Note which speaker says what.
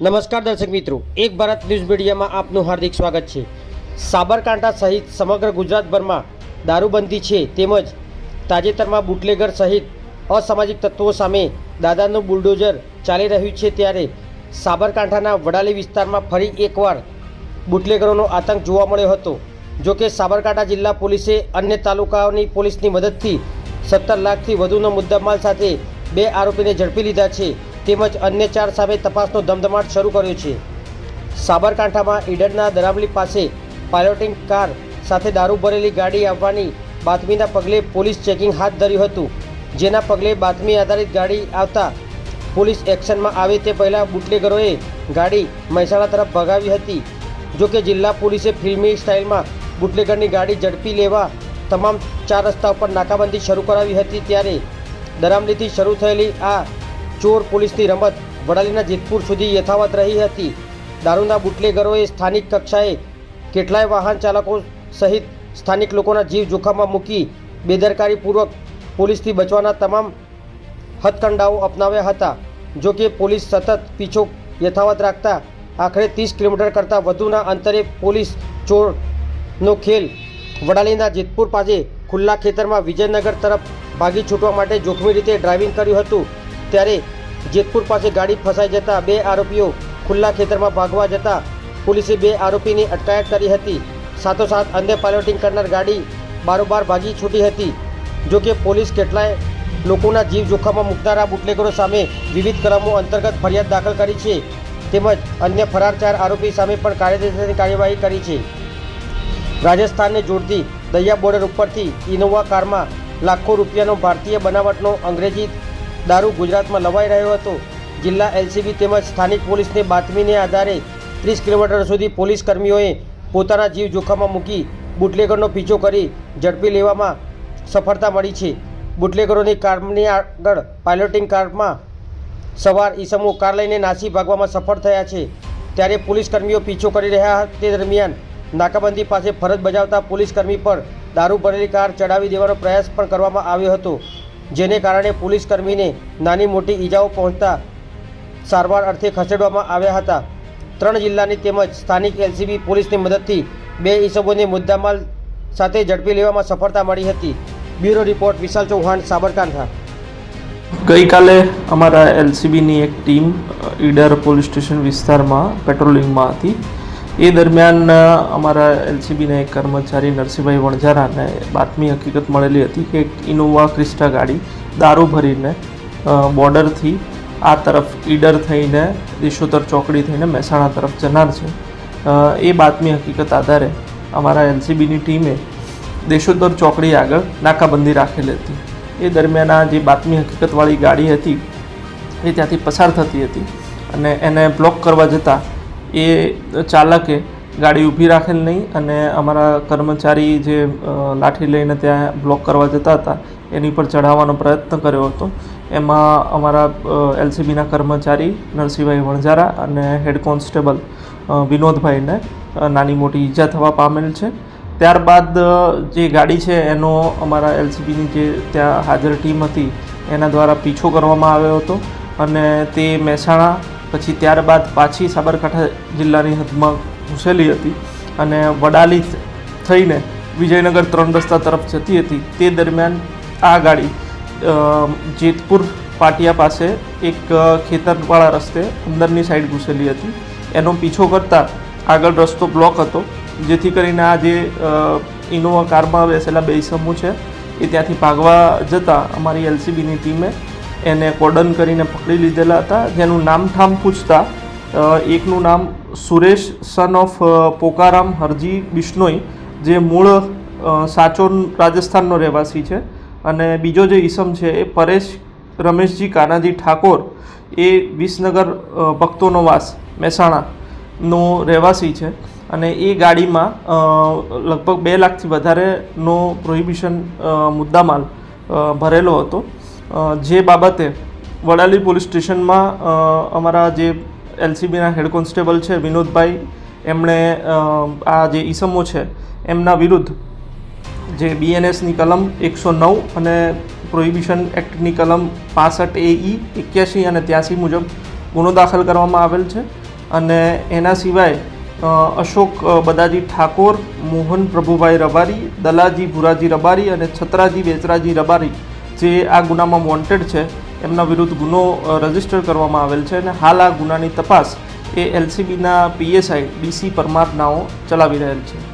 Speaker 1: નમસ્કાર દર્શક મિત્રો, એક ભારત ન્યૂઝ મીડિયામાં આપનું હાર્દિક સ્વાગત છે. સાબરકાંઠા સહિત સમગ્ર ગુજરાતભરમાં દારૂબંધી છે તેમજ તાજેતરમાં બુટલેગર સહિત અસામાજિક તત્વો સામે દાદાનું બુલડોઝર ચાલી રહ્યું છે ત્યારે સાબરકાંઠાના વડાલી વિસ્તારમાં ફરી એકવાર બુટલેગરોનો આતંક જોવા મળ્યો હતો. જો કે સાબરકાંઠા જિલ્લા પોલીસે અન્ય તાલુકાઓની પોલીસની મદદથી સત્તર લાખથી વધુનો મુદ્દામાલ સાથે બે આરોપીને ઝડપી લીધા છે. તેમજ અન્ય ચાર સામે તપાસનો ધમધમાટ શરૂ કર્યો છે. સાબરકાંઠામાં ઈડરના દરામલી પાસે પાયલોટિંગ કાર સાથે દારૂ ભરેલી ગાડી આવવાની બાતમીના પગલે પોલીસ ચેકિંગ હાથ ધર્યું હતું. જેના પગલે બાતમી આધારિત ગાડી આવતા પોલીસ એક્શનમાં આવે તે પહેલાં બુટલેગરોએ ગાડી મહેસાણા તરફ ભગાવી હતી. જો કે જિલ્લા પોલીસે ફિલ્મી સ્ટાઇલમાં બુટલેગરની ગાડી ઝડપી લેવા તમામ ચાર રસ્તા ઉપર નાકાબંધી શરૂ કરાવી હતી ત્યારે દરામલીથી શરૂ થયેલી આ ચોર પોલીસની રમત વડાલીના જેતપુર સુધી યથાવત રહી હતી. દારૂના બુટલેગરોએ સ્થાનિક કક્ષાએ કેટલાય વાહન ચાલકો સહિત સ્થાનિક લોકોના જીવ જોખમમાં મૂકી બેદરકારીપૂર્વક પોલીસથી બચવાના તમામ હથકંડાઓ અપનાવ્યા હતા. જો કે પોલીસ સતત પીછો યથાવત રાખતા આખરે ત્રીસ કિલોમીટર કરતાં વધુના અંતરે પોલીસ ચોરનો ખેલ વડાલીના જેતપુર પાસે ખુલ્લા ખેતરમાં વિજયનગર તરફ ભાગી છૂટવા માટે જોખમી રીતે ડ્રાઇવિંગ કર્યું હતું. ત્યારે જેતપુર પાસે ગાડી ફસાઈ જતા બે આરોપીઓ ખુલ્લા ખેતરમાં ભાગવા જતા પોલીસે બે આરોપીની અટકાયત કરી હતી. સાથોસાથ અન્ય પાયલોટિંગ કરનાર ગાડી બારોબાર ભાગી છૂટી હતી. જો કે પોલીસ કેટલાય લોકોના જીવ જોખમમાં મૂકનારા બુટલેગરો સામે વિવિધ કલમો અંતર્ગત ફરિયાદ દાખલ કરી છે. તેમજ અન્ય ફરાર ચાર આરોપી સામે પણ કાયદેસરની કાર્યવાહી કરી છે. રાજસ્થાનને જોડતી દરિયા બોર્ડર ઉપરથી ઇનોવા કારમાં લાખો રૂપિયાનો ભારતીય બનાવટનો અંગ્રેજી દારૂ ગુજરાતમાં લવાઈ રહ્યો હતો. જિલ્લા એલસીબી તેમજ સ્થાનિક પોલીસને બાતમીને આધારે ત્રીસ કિલોમીટર સુધી પોલીસ કર્મીઓએ પોતાના જીવ જોખમમાં મૂકી બુટલેગરનો પીછો કરી ઝડપી લેવામાં સફળતા મળી છે. બુટલેગરોની કારની આગળ પાયલોટિંગ કારમાં સવાર ઈસમો કાર લઈને નાસી ભાગવામાં સફળ થયા છે. ત્યારે પોલીસ કર્મીઓ પીછો કરી રહ્યા તે દરમિયાન નાકાબંધી પાસે ફરજ બજાવતા પોલીસ કર્મી પર દારૂ ભરેલી કાર ચડાવી દેવાનો પ્રયાસ પણ કરવામાં આવ્યો હતો. જેને કારણે પોલીસ કર્મીને નાની મોટી ઈજાઓ પહોંચતા સારવાર અર્થે ખસેડવામાં આવ્યા હતા. ત્રણ જિલ્લાની તેમજ સ્થાનિક એલસીબી પોલીસની મદદથી બે ઈસમોને મુદ્દામાલ સાથે ઝડપી લેવામાં સફળતા મળી હતી. Bureau report Vishal Chauhan, Sabarkantha.
Speaker 2: ગઈકાલે અમારા એલસીબીની એક ટીમ ઈડર પોલીસ સ્ટેશન વિસ્તારમાં પેટ્રોલિંગમાં હતી. એ દરમિયાન અમારા એલસીબીના એક કર્મચારી નરસિંહભાઈ વણઝારાને બાતમી હકીકત મળેલી હતી કે એક ઇનોવા ક્રિસ્ટા ગાડી દારૂ ભરીને બોર્ડરથી આ તરફ ઈડર થઈને, દેશોતર ચોકડી થઈને મહેસાણા તરફ જનાર છે. એ બાતમી હકીકત આધારે અમારા એલસીબીની ટીમે દેશોત્તર ચોકડી આગળ નાકાબંધી રાખેલી હતી. એ દરમિયાન આ જે બાતમી હકીકતવાળી ગાડી હતી, એ ત્યાંથી પસાર થતી હતી અને એને બ્લોક કરવા જતાં એ ચાલકે ગાડી ઊભી રાખેલ નહીં અને અમારા કર્મચારી જે લાઠી લઈને ત્યાં બ્લોક કરવા જતા હતા, એની પર ચઢાવવાનો પ્રયત્ન કર્યો હતો. એમાં અમારા એલસીબીના કર્મચારી નરસિંહભાઈ વણઝારા અને હેડ કોન્સ્ટેબલ વિનોદભાઈને નાની મોટી ઈજા થવા પામેલ છે. ત્યારબાદ જે ગાડી છે એનો અમારા એલસીબીની જે ત્યાં હાજર ટીમ હતી, એના દ્વારા પીછો કરવામાં આવ્યો હતો અને તે મહેસાણા પછી ત્યારબાદ પાછી સાબરકાંઠા જિલ્લાની હદમાં ઘૂસેલી હતી અને વડાલી થઈને વિજયનગર ત્રણ રસ્તા તરફ જતી હતી. તે દરમિયાન આ ગાડી જેતપુર પાટિયા પાસે એક ખેતરવાળા રસ્તે અંદરની સાઈડ ઘૂસેલી હતી. એનો પીછો કરતાં આગળ રસ્તો બ્લોક હતો, જેથી કરીને આ જે ઇનોવા કારમાં બેસેલા બે ઇસમો છે, એ ત્યાંથી ભાગવા જતાં અમારી એલસીબીની ટીમે એને કોર્ડન કરીને પકડી લીધેલા હતા, જેનું નામ ઠામ પૂછતા એકનું નામ સુરેશ સન ઓફ પોકારામ હરજી બિશ્નોઈ, જે મૂળ સાચોન રાજસ્થાનનો રહેવાસી છે. અને બીજો જે ઈસમ છે એ પરેશ રમેશજી કાનાજી ઠાકોર, એ વિસનગર ભક્તોનો વાસ, મહેસાણાનો રહેવાસી છે. અને એ ગાડીમાં લગભગ બે લાખથી વધારેનો પ્રોહિબિશન મુદ્દામાલ ભરેલો હતો. જે બાબતે વડાલી પોલીસ સ્ટેશનમાં અમારા જે એલસીબીના હેડ કોન્સ્ટેબલ છે વિનોદભાઈ, એમણે આ જે ઈસમો છે, એમના વિરુદ્ધ જે બીએનએસની કલમ એકસો નવ અને પ્રોહિબિશન એક્ટની કલમ પાસઠ એ ઈ એક્યાસી અને ત્યાસી મુજબ ગુનો દાખલ કરવામાં આવેલ છે. અને એના સિવાય અશોક બદાજી ઠાકોર, મોહન પ્રભુભાઈ રબારી, દલાજી ભુરાજી રબારી અને છત્રાજી વેચરાજી રબારી જે આ ગુનામાં વોન્ટેડ છે, એમના વિરુદ્ધ ગુનો રજિસ્ટર કરવામાં આવેલ છે અને હાલ આ ગુનાની તપાસ એ એલસીબીના પીએસઆઈ ડીસી પરમાર નાઓ ચલાવી રહેલ છે.